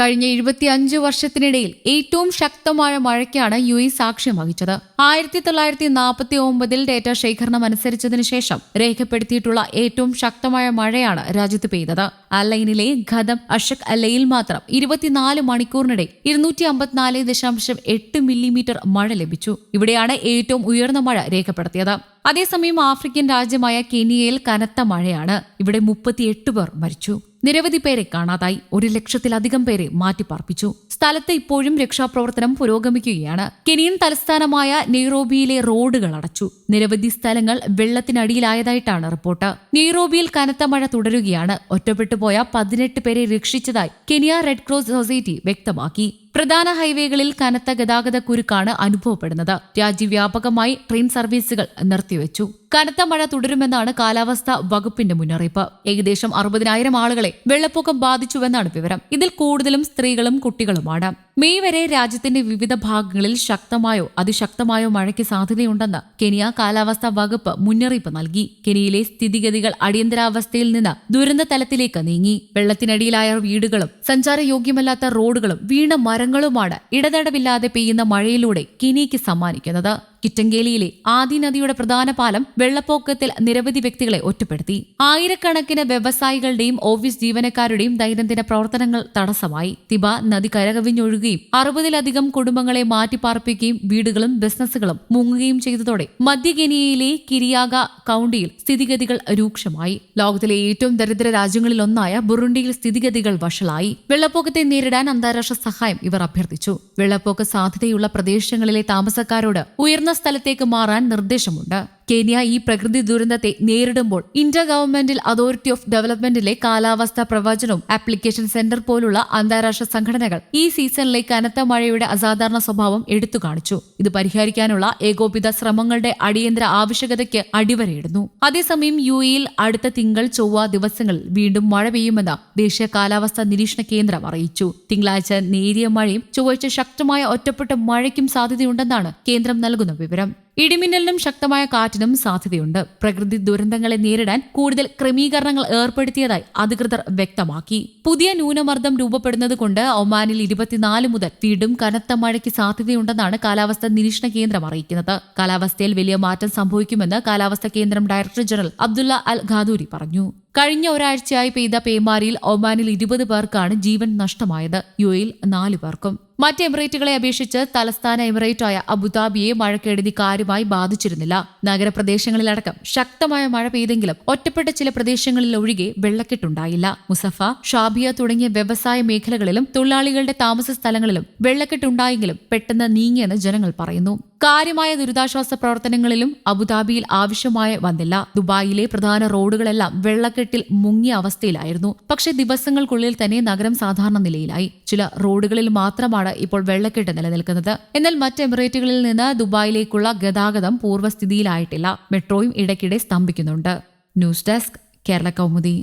കഴിഞ്ഞ ഇരുപത്തിയഞ്ച് വർഷത്തിനിടയിൽ ഏറ്റവും ശക്തമായ മഴയ്ക്കാണ് യു എ സാക്ഷ്യം വഹിച്ചത്. ആയിരത്തി തൊള്ളായിരത്തി നാൽപ്പത്തി ഒമ്പതിൽ ഡേറ്റ ശേഖരണം അനുസരിച്ചതിനു ശേഷം രേഖപ്പെടുത്തിയിട്ടുള്ള ഏറ്റവും ശക്തമായ മഴയാണ് രാജ്യത്ത് പെയ്തത്. അലൈനിലെ ഖദം അഷക് അലയിൽ മാത്രം ഇരുപത്തിനാല് മണിക്കൂറിനിടെ ഇരുന്നൂറ്റി അമ്പത്തിനാല് ദശാംശം എട്ട് മില്ലിമീറ്റർ മഴ ലഭിച്ചു. ഇവിടെയാണ് ഏറ്റവും ഉയർന്ന മഴ രേഖപ്പെടുത്തിയത്. അതേസമയം ആഫ്രിക്കൻ രാജ്യമായ കെനിയയിൽ കനത്ത മഴയാണ്. ഇവിടെ മുപ്പത്തിയെട്ട് പേർ മരിച്ചു. നിരവധി പേരെ കാണാതായി ഒരു ലക്ഷത്തിലധികം പേരെ മാറ്റിപ്പാർപ്പിച്ചു. സ്ഥലത്ത് ഇപ്പോഴും രക്ഷാപ്രവർത്തനം പുരോഗമിക്കുകയാണ്. കെനിയൻ തലസ്ഥാനമായ നെയ്റോബിയിലെ റോഡുകൾ അടച്ചു. നിരവധി സ്ഥലങ്ങൾ വെള്ളത്തിനടിയിലായതായിട്ടാണ് റിപ്പോർട്ട്. നെയ്റോബിയിൽ കനത്ത മഴ തുടരുകയാണ്. ഒറ്റപ്പെട്ടുപോയ പതിനെട്ട് പേരെ രക്ഷിച്ചതായി കെനിയ റെഡ് ക്രോസ് സൊസൈറ്റി വ്യക്തമാക്കി. പ്രധാന ഹൈവേകളിൽ കനത്ത ഗതാഗത കുരുക്കാണ് അനുഭവപ്പെടുന്നത്. രാജ്യവ്യാപകമായി ട്രെയിൻ സർവീസുകൾ നിർത്തിവെച്ചു. കനത്ത മഴ തുടരുമെന്നാണ് കാലാവസ്ഥാ വകുപ്പിന്റെ മുന്നറിയിപ്പ്. ഏകദേശം അറുപതിനായിരം ആളുകളെ വെള്ളപ്പൊക്കം ബാധിച്ചുവെന്നാണ് വിവരം. ഇതിൽ കൂടുതലും സ്ത്രീകളും കുട്ടികളുമാണ്. മെയ് വരെ രാജ്യത്തിന്റെ വിവിധ ഭാഗങ്ങളിൽ ശക്തമായോ അതിശക്തമായോ മഴയ്ക്ക് സാധ്യതയുണ്ടെന്ന് കെനിയ കാലാവസ്ഥാ വകുപ്പ് മുന്നറിയിപ്പ് നൽകി. കെനിയയിലെ സ്ഥിതിഗതികൾ അടിയന്തരാവസ്ഥയിൽ നിന്ന് ദുരന്ത തലത്തിലേക്ക് നീങ്ങി. വെള്ളത്തിനടിയിലായ വീടുകളും സഞ്ചാരയോഗ്യമല്ലാത്ത റോഡുകളും വീണ മരങ്ങളുമാണ് ഇടതടവില്ലാതെ പെയ്യുന്ന മഴയിലൂടെ കെനിയയ്ക്ക് സമ്മാനിക്കുന്നത്. കിറ്റങ്കേലിയിലെ ആദി നദിയുടെ പ്രധാന പാലം വെള്ളപ്പൊക്കത്തിൽ നിരവധി വ്യക്തികളെ ഒറ്റപ്പെടുത്തി. ആയിരക്കണക്കിന് വ്യവസായികളുടെയും ഓഫീസ് ജീവനക്കാരുടെയും ദൈനംദിന പ്രവർത്തനങ്ങൾ തടസ്സമായി. തിബ നദി കരകവിഞ്ഞൊഴുകുകയും അറുപതിലധികം കുടുംബങ്ങളെ മാറ്റിപ്പാർപ്പിക്കുകയും വീടുകളും ബിസിനസ്സുകളും മുങ്ങുകയും ചെയ്തതോടെ മധ്യ കെനിയയിലെ കിരിയാഗ കൌണ്ടിയിൽ സ്ഥിതിഗതികൾ രൂക്ഷമായി. ലോകത്തിലെ ഏറ്റവും ദരിദ്ര രാജ്യങ്ങളിലൊന്നായ ബുറുണ്ടിയിൽ സ്ഥിതിഗതികൾ വഷളായി. വെള്ളപ്പൊക്കത്തെ നേരിടാൻ അന്താരാഷ്ട്ര സഹായം ഇവർ അഭ്യർത്ഥിച്ചു. വെള്ളപ്പൊക്ക സാധ്യതയുള്ള പ്രദേശങ്ങളിലെ താമസക്കാരോട് ഉയർന്ന സ്ഥലത്തേക്ക് മാറാൻ നിർദ്ദേശമുണ്ട് കെനിയ ഈ പ്രകൃതി ദുരന്തത്തെ നേരിടുമ്പോൾ ഇന്റർ ഗവൺമെന്റൽ അതോറിറ്റി ഓഫ് ഡെവലപ്മെന്റിലെ കാലാവസ്ഥാ പ്രവചനവും ആപ്ലിക്കേഷൻ സെന്റർ പോലുള്ള അന്താരാഷ്ട്ര സംഘടനകൾ ഈ സീസണിലെ കനത്ത മഴയുടെ അസാധാരണ സ്വഭാവം എടുത്തു കാണിച്ചു. ഇത് പരിഹരിക്കാനുള്ള ഏകോപിത ശ്രമങ്ങളുടെ അടിയന്തര ആവശ്യകതയ്ക്ക് അടിവരയിടുന്നു. അതേസമയം യു എയിൽ അടുത്ത തിങ്കൾ ചൊവ്വ ദിവസങ്ങളിൽ വീണ്ടും മഴ പെയ്യുമെന്ന് ദേശീയ കാലാവസ്ഥാ നിരീക്ഷണ കേന്ദ്രം അറിയിച്ചു. തിങ്കളാഴ്ച നേരിയ മഴയും ചൊവ്വാഴ്ച ശക്തമായ ഒറ്റപ്പെട്ട മഴയ്ക്കും സാധ്യതയുണ്ടെന്നാണ് കേന്ദ്രം നൽകുന്ന വിവരം. ഇടിമിന്നലിനും ശക്തമായ കാറ്റിനും സാധ്യതയുണ്ട്. പ്രകൃതി ദുരന്തങ്ങളെ നേരിടാൻ കൂടുതൽ ക്രമീകരണങ്ങൾ ഏർപ്പെടുത്തിയതായി അധികൃതർ വ്യക്തമാക്കി. പുതിയ ന്യൂനമർദ്ദം രൂപപ്പെടുന്നത് കൊണ്ട് ഒമാനിൽ ഇരുപത്തിനാല് മുതൽ വീണ്ടും കനത്ത മഴയ്ക്ക് സാധ്യതയുണ്ടെന്നാണ് കാലാവസ്ഥാ നിരീക്ഷണ കേന്ദ്രം അറിയിക്കുന്നത്. കാലാവസ്ഥയിൽ വലിയ മാറ്റം സംഭവിക്കുമെന്ന് കാലാവസ്ഥാ കേന്ദ്രം director general Abdullah Al Khaduri പറഞ്ഞു. കഴിഞ്ഞ ഒരാഴ്ചയായി പെയ്ത പേമാരിയിൽ ഒമാനിൽ ഇരുപത് പേർക്കാണ് ജീവൻ നഷ്ടമായത്. യു എയിൽ നാല് പേർക്കും. മറ്റ് എമിറേറ്റുകളെ അപേക്ഷിച്ച് തലസ്ഥാന എമിറേറ്റായ അബുദാബിയെ മഴക്കെടുതി കാര്യമായി ബാധിച്ചിരുന്നില്ല. നഗരപ്രദേശങ്ങളിലടക്കം ശക്തമായ മഴ പെയ്തെങ്കിലും ഒറ്റപ്പെട്ട ചില പ്രദേശങ്ങളിൽ ഒഴികെ വെള്ളക്കെട്ടുണ്ടായില്ല. മുസഫ ഷാബിയ തുടങ്ങിയ വ്യവസായ മേഖലകളിലും തൊഴിലാളികളുടെ താമസ സ്ഥലങ്ങളിലും വെള്ളക്കെട്ടുണ്ടായെങ്കിലും പെട്ടെന്ന് നീങ്ങിയെന്ന് ജനങ്ങൾ പറയുന്നു. കാര്യമായ ദുരിതാശ്വാസ പ്രവർത്തനങ്ങളിലും അബുദാബിയിൽ ആവശ്യമായ വന്നില്ല. ദുബായിലെ പ്രധാന റോഡുകളെല്ലാം വെള്ളക്കെട്ടിൽ മുങ്ങിയ അവസ്ഥയിലായിരുന്നു. പക്ഷേ ദിവസങ്ങൾക്കുള്ളിൽ തന്നെ നഗരം സാധാരണ നിലയിലായി. ചില റോഡുകളിൽ മാത്രമാണ് ഇപ്പോൾ വെള്ളക്കെട്ട് നിലനിൽക്കുന്നത്. എന്നാൽ മറ്റ് എമിറേറ്റുകളിൽ നിന്ന് ദുബായിലേക്കുള്ള ഗതാഗതം പൂർവസ്ഥിതിയിലായിട്ടില്ല. മെട്രോയും ഇടയ്ക്കിടെ സ്തംഭിക്കുന്നുണ്ട്. News desk Kerala Kaumudi.